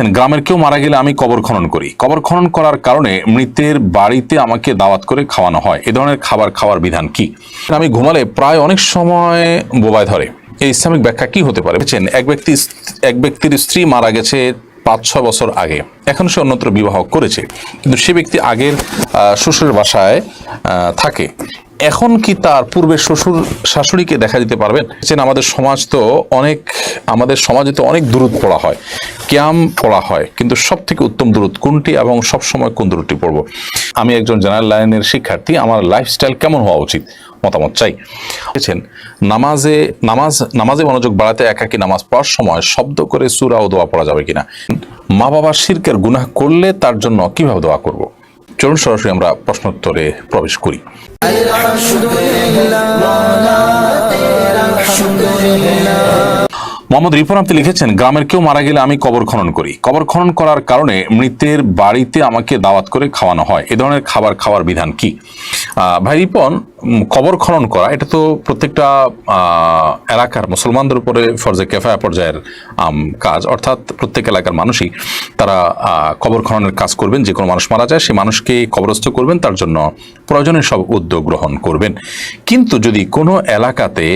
গ্রামের কেউ মারা গেলে আমি কবর খনন করি। কবর খনন করার কারণে মৃতের বাড়িতে আমাকে দাওয়াত করে খাওয়ানো হয়। এ ধরনের খাবার খাওয়ার বিধান কি? আমি ঘুমালে প্রায় অনেক সময় বোবায় ধরে। এই ইসলামিক ব্যাখ্যা কি হতে পারে? বলছেন, এক ব্যক্তি এক ব্যক্তির স্ত্রী মারা গেছে পাঁচ ছয় বছর আগে। এখন সে অন্যত্র বিবাহ করেছে। কিন্তু সে ব্যক্তি আগের শ্বশুরের বাসায় থাকে। এখন কি তার পূর্বের শ্বশুর শাশুড়িকে দেখা দিতে পারবেন? আমাদের সমাজ তো অনেক, আমাদের সমাজে তো অনেক দূরত পড়া হয়, ক্যাম পড়া হয়, কিন্তু সব থেকে উত্তম দূরত কোনটি এবং সব সময় কোন দূরটি পড়ব? আমি একজন জেনারেল লাইনের শিক্ষার্থী, আমার লাইফস্টাইল কেমন হওয়া উচিত? মতামত চাই। বলেছেন নামাজে, নামাজ, নামাজে মনোযোগ বাড়াতে একাকি নামাজ পড়ার সময় শব্দ করে সুরা ও দোয়া পড়া যাবে কিনা? মা বাবার শিরকের গুনাহ করলে তার জন্য কীভাবে দোয়া করব? চলুন সরাসরি আমরা প্রশ্নোত্তরে প্রবেশ করি। মোহাম্মদ রিপন, আপনি লিখেছেন, গ্রামের কেউ মারা গেলে আমি কবর খনন করি। কবর খনন করার কারণে মৃতের বাড়িতে আমাকে দাওয়াত করে খাওয়ানো হয়। এ ধরনের খাবার খাওয়ার বিধান কি? ভাই রিপন কবর খনন করা, এটা তো প্রত্যেকটা এলাকার মুসলমানদের উপরে ফর ফরজে কেফায়া পর্যায়ের কাজ। অর্থাৎ প্রত্যেক এলাকার মানুষই তারা কবর খননের কাজ করবেন, যে কোনো মানুষ মারা যায়, সে মানুষকে কবরস্থ করবেন, তার জন্য প্রয়োজনীয় সব উদ্যোগ গ্রহণ করবেন। কিন্তু যদি কোনো এলাকাতে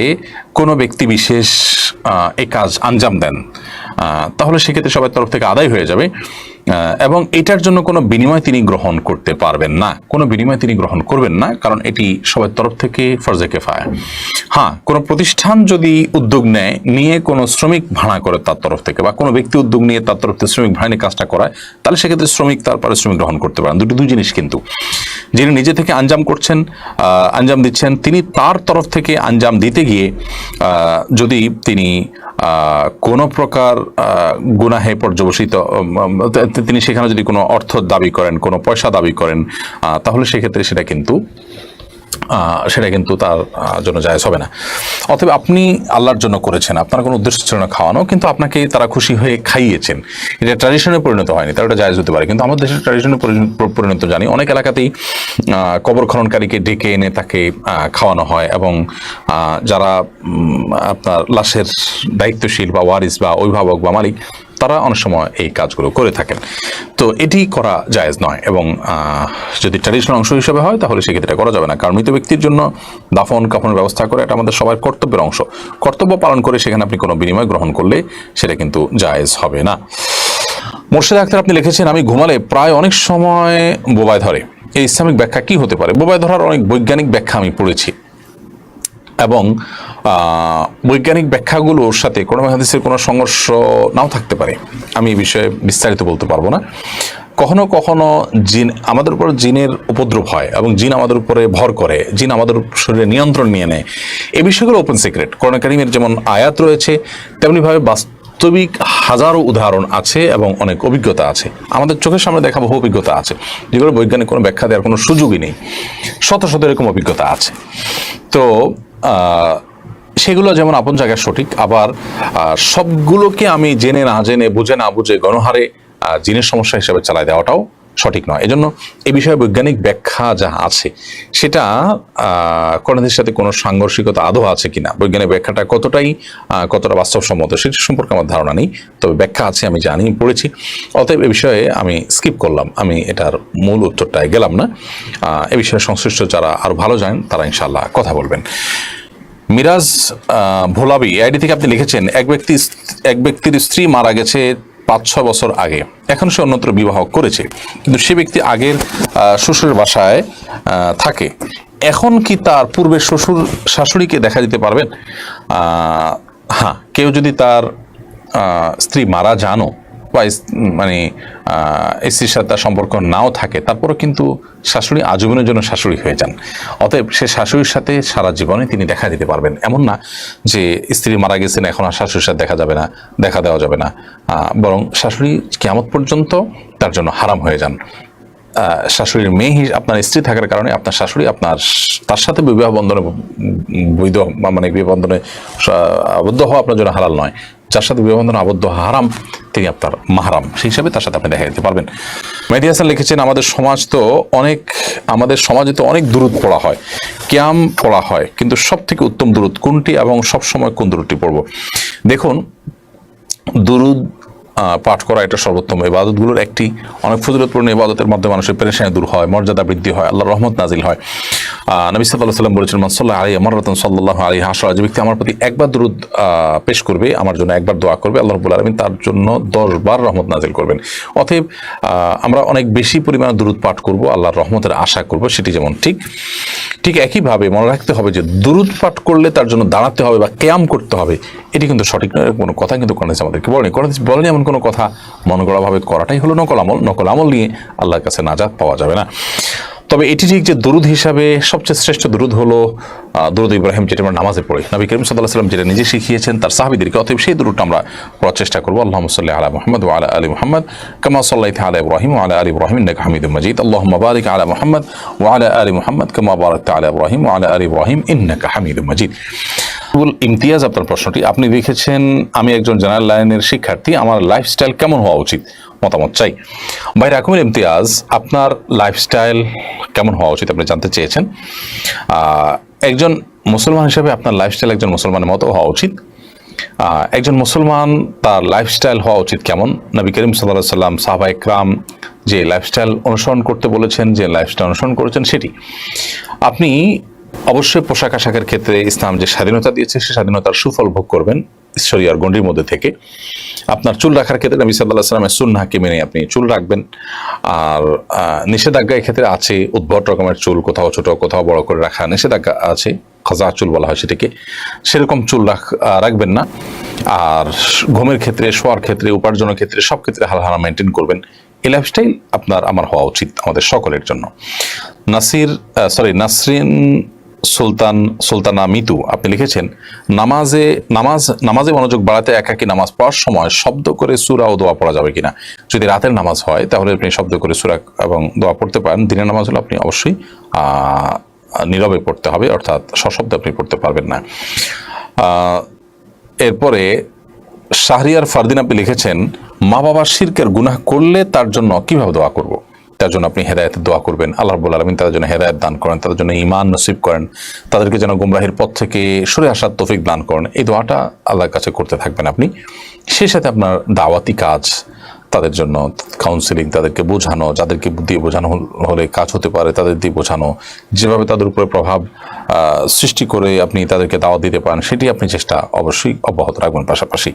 কোনো ব্যক্তি বিশেষ এ কাজ আঞ্জাম দেন তাহলে সেক্ষেত্রে সবার তরফ থেকে আদায় হয়ে যাবে। এবং এটার জন্য কোনো বিনিময় তিনি গ্রহণ করতে পারবেন না। কোনো বিনিময় তিনি গ্রহণ করবেন না, কারণ এটি সবার তরফ থেকে ফরজে কেফায়। হ্যাঁ কোনো প্রতিষ্ঠান যদি উদ্যোগ নেয়, নিয়ে কোনো শ্রমিক ভাড়া করে তার তরফ থেকে, বা কোনো ব্যক্তি উদ্যোগ নিয়ে তার তরফ থেকে শ্রমিক ভাড়া নিয়ে কাজটা করায়, তাহলে সেক্ষেত্রে শ্রমিক তার পারিশ্রমিক গ্রহণ করতে পারেন। দুটি দুই জিনিস কিন্তু। যিনি নিজে থেকে আঞ্জাম করছেন আঞ্জাম দিচ্ছেন, তিনি তার তরফ থেকে আঞ্জাম দিতে গিয়ে যদি তিনি কোনো প্রকার গুনাহে পর্যবসিত তিনি সেখানে যদি কোনো অর্থ দাবি করেন, কোনো পয়সা দাবি করেন তাহলে সেক্ষেত্রে সেটা কিন্তু সেটা কিন্তু তার জন্য জায়জ হবে না। অতএব আপনি আল্লাহর জন্য করেছেন। আপনার কোনো উদ্দেশ্য ছিল না খাওয়ানো, কিন্তু আপনাকে তারা খুশি হয়ে খাইয়েছেন। এটা ট্র্যাডিশনে পরিণত হয়নি, তার ওটা জায়জ হতে পারে। কিন্তু আমাদের দেশের ট্র্যাডিশনে পরিণত জানি, অনেক এলাকাতেই কবর খননকারীকে ডেকে এনে তাকে খাওয়ানো হয় এবং যারা আপনার লাশের দায়িত্বশীল বা ওয়ারিস বা অভিভাবক বা মালিক তারা অনেক সময় এই কাজগুলো করে থাকেন। তো এটি করা জায়েজ নয় এবং যদি ট্র্যাডিশনাল অংশ হিসেবে হয়, তাহলে সেক্ষেত্রে করা যাবে না। কারণ মৃত ব্যক্তির জন্য দাফন, কাফনের ব্যবস্থা করে এটা আমাদের সবার কর্তব্যের অংশ। কর্তব্য পালন করে সেখানে আপনি কোনো বিনিময় গ্রহণ করলে সেটা কিন্তু জায়েজ হবে না। মোর্শেদ আক্তার, আপনি লিখেছেন, আমি ঘুমালে প্রায় অনেক সময় বোবায় ধরে। এই ইসলামিক ব্যাখ্যা কি হতে পারে? বোবায় ধরার অনেক বৈজ্ঞানিক ব্যাখ্যা আমি পড়েছি। এবং বৈজ্ঞানিক ব্যাখ্যাগুলোর সাথে কোনো হাদিসের কোনো সংঘর্ষ নাও থাকতে পারে। আমি এই বিষয়ে বিস্তারিত বলতে পারব না। কখনো কখনো জিন আমাদের উপর জিনের উপদ্রব হয় এবং জিন আমাদের উপরে ভর করে, জিন আমাদের শরীরে নিয়ন্ত্রণ নিয়ে নেয়। এ বিষয়গুলো ওপেন সিক্রেট করোনা কারিমের যেমন আয়াত রয়েছে, তেমনিভাবে বাস্তবিক হাজারো উদাহরণ আছে এবং অনেক অভিজ্ঞতা আছে। আমাদের চোখের সামনে দেখা বহু অভিজ্ঞতা আছে। যেগুলো বৈজ্ঞানিক কোনো ব্যাখ্যা দেওয়ার কোনো সুযোগই নেই। শত শত এরকম অভিজ্ঞতা আছে। তো সেগুলো যেমন আপন জায়গায় সঠিক, আবার সবগুলোকে আমি জেনে না জেনে, বুঝে না বুঝে গণহারে জিনের সমস্যা হিসেবে চালায় দেওয়াটাও সঠিক নয়। এজন্য এই বিষয়ে বৈজ্ঞানিক ব্যাখ্যা যা আছে, সেটা করণের সাথে কোনো সাংঘর্ষিকতা আদৌ আছে কিনা? বৈজ্ঞানিক ব্যাখ্যাটা কতটাই কতটা বাস্তবসম্মত সেটা সম্পর্কে আমার ধারণা নেই, তবে ব্যাখ্যা আছে, আমি জানি, পড়েছি। অতএব এ বিষয়ে আমি স্কিপ করলাম, আমি এটার মূল উত্তরটায় গেলাম না। এ বিষয়ে সংশ্লিষ্ট যারা আরও ভালো জানেন, তারা ইনশাল্লাহ কথা বলবেন। মিরাজ ভোলাবি আইডি থেকে আপনি লিখেছেন, এক ব্যক্তি এক ব্যক্তির স্ত্রী মারা গেছে পাঁচ, ছয় বছর আগে। এখন সে অন্যত্র বিবাহ করেছে। কিন্তু সে ব্যক্তি আগের শ্বশুরের বাসায় থাকে। এখন কি তার পূর্বের শ্বশুর শাশুড়িকে দেখা দিতে পারবেন? হ্যাঁ কেউ যদি তার স্ত্রী মারা জানো বা মানে স্ত্রীর সাথে তার সম্পর্ক নাও থাকে, তারপরও কিন্তু শাশুড়ি আজীবনের জন্য শাশুড়ি হয়ে যান। অতএব সে শাশুড়ির সাথে সারা জীবনে তিনি দেখা দিতে পারবেন। এমন না যে স্ত্রী মারা গেছেন, এখন আর শাশুড়ির সাথে দেখা যাবে না, দেখা দেওয়া যাবে না। বরং শাশুড়ি কেমত পর্যন্ত তার জন্য হারাম হয়ে যান। শাশুড়ির মেয়ে আপনার স্ত্রী থাকার কারণে আপনার শাশুড়ি আপনার তার সাথে বিবাহ বন্ধনে বৈধ মানে বিবাহ বন্ধনে আবদ্ধ হওয়া আপনার জন্য হালাল নয়। যার সাথে বিবাহ বন্ধনে আবদ্ধ হারাম তিনি আপনার মাহারাম। সেই হিসাবে তার সাথে আপনি দেখা দিতে পারবেন। মেহেদি হাসান লিখেছেন আমাদের সমাজ তো অনেক আমাদের সমাজে তো অনেক দূরত পড়া হয়। ক্যাম পড়া হয় কিন্তু সব থেকে উত্তম দূরত কোনটি এবং সব সময় কোন দূরটি পড়ব? দেখুন আহ, পাঠ করা এটা সর্বোত্তম। ইবাদতগুলোর একটি অনেক ফজিলতপূর্ণ ইবাদতের মাধ্যমে মানুষের পেরেশানি দূর হয় মর্যাদা বৃদ্ধি হয় আল্লাহর রহমত নাজিল হয়। নবী সাল্লাহ সাল্লাম বলেছেন মানসাল্লাহ আলী আমার রতন সাল্লাহ আলী হাসরা যে ব্যক্তি আমার প্রতি একবার আহ, পেশ করবে আমার জন্য একবার দোয়া করবে আল্লাহ রবুল আলমিন তার জন্য দশবার রহমত নাজিল করবেন। অতএব আমরা অনেক বেশি পরিমাণে দুরুদ পাঠ করব আল্লাহর রহমতের আশা করব সেটি যেমন ঠিক ঠিক একইভাবে মনে রাখতে হবে যে দুরুদ পাঠ করলে তার জন্য দাঁড়াতে হবে বা ক্যাম করতে হবে এটি কিন্তু সঠিক নয় কোনো কথা কিন্তু হাদিস আমাদেরকে বলেনি। হাদিস বলেনি এমন কোনো কথা মন গড়াভাবে করাটাই হলো নকল আমল। নকল আমল নিয়ে আল্লাহর কাছে নাজাত পাওয়া যাবে না। তবে এটি ঠিক যে দরুদ হিসাবে সবচেয়ে শ্রেষ্ঠ দরুদ হলো দরুদ ইব্রাহিম যেটা আমরা নামাজে পড়ি। নবী করিম সাল্লাহ সাল্লাম যেটা নিজে শিখিয়েছেন, তার সাহাবিদেরকে অতএব সেই দরুদটা আমরা পড়ার চেষ্টা করব। আল্লাহ সাল্লাহ আলা মোহাম্মদ ও আলা আলী মোহাম্মদ, কামা সাল্লাহ আলা ইব্রাহিম ও আলা আলী ইব্রাহিম ইন্নাকা হামিদুম মাজিদ। আল্লাহ বারিক আলা মোহাম্মদ ও আলা আলী মোহাম্মদ, কামা বারাক আলা ইব্রাহিম ও আলা আলী ইব্রাহিম ইন্নাকা হামিদ মাজিদ। আবুল ইমতিয়াজ আপনার প্রশ্নটি। আপনি দেখেছেন আমি একজন জেনারেল লাইনের শিক্ষার্থী, আমার লাইফস্টাইল কেমন হওয়া উচিত? মতামত চাই। ভাই রাকুমের ইমতিয়াজ, আপনার লাইফস্টাইল কেমন হওয়া উচিত আপনি জানতে চেয়েছেন। একজন মুসলমান হিসেবে আপনার লাইফস্টাইল একজন মুসলমানের মতো হওয়া উচিত। একজন মুসলমান তার লাইফস্টাইল হওয়া উচিত কেমন? নবী করিম সাল্লাহ সাল্লাম, সাহাবা ইকরাম যে লাইফস্টাইল অনুসরণ করতে বলেছেন, যে লাইফস্টাইল অনুসরণ করেছেন সেটি। আপনি অবশ্যই পোশাক আশাকের ক্ষেত্রে ইসলাম যে স্বাধীনতা দিয়েছে, সে স্বাধীনতার সুফল ভোগ করবেন ঈশ্বরিয়ার গণ্ডির মধ্যে থেকে। আপনার চুল রাখার ক্ষেত্রে নবী সাল্লাহ সাল্লামের সুন্নাহকে মেনে আপনি চুল রাখবেন। আর নিষেধাজ্ঞা এক্ষেত্রে আছে, উদ্ভট রকমের চুল, কোথাও ছোট, কোথাও বড় করে রাখা নিষেধাজ্ঞা আছে, খাজা চুল বলা হয় সেটাকে। সেরকম চুল রাখ রাখবেন না। আর ঘুমের ক্ষেত্রে, শোয়ার ক্ষেত্রে, উপার্জনের ক্ষেত্রে সব ক্ষেত্রে হালহালা মেনটেন করবেন। এই লাইফস্টাইল আপনার, আমার হওয়া উচিত আমাদের সকলের জন্য। নাসির সরি নাসরিন সুলতান, সুলতানা মিতু, আপনি লিখেছেন, নামাজে, নামাজ, নামাজে মনোযোগ বাড়াতে একাকি নামাজ পড়ার সময় শব্দ করে সুরা ও দোয়া পড়া যাবে কিনা? যদি রাতের নামাজ হয়, তাহলে আপনি শব্দ করে সুরা এবং দোয়া পড়তে পারেন। দিনের নামাজ হলে আপনি অবশ্যই নীরবে পড়তে হবে, অর্থাৎ সশব্দে আপনি পড়তে পারবেন না। এরপরে শাহরিয়ার ফারদিন আপনি লিখেছেন, মা বাবা শিরকের গুনাহ করলে তার জন্য কীভাবে দোয়া করব। তার জন্য আপনি হেদায়তের দোয়া করবেন। আল্লাহ রব্বুল আলমিন তাদের জন্য হেদায়ত দান করেন, তাদের জন্য ইমান নসিব করেন, তাদেরকে যেন গুমরাহির পথ থেকে সরে আসার তফিক দান করেন। এই দোয়াটা আল্লাহর কাছে করতে থাকবেন আপনি। সেই সাথে আপনার দাওয়াতি কাজ তাদের জন্য কাউন্সিলিং তাদেরকে বোঝানো, যাদেরকে দিয়ে বোঝানো হলে কাজ হতে পারে তাদের দিয়ে বোঝানো, যেভাবে তাদের উপরে প্রভাব সৃষ্টি করে আপনি তাদেরকে দাওয়াত দিতে পারেন, সেটি আপনি চেষ্টা অবশ্যই অব্যাহত রাখবেন পাশাপাশি।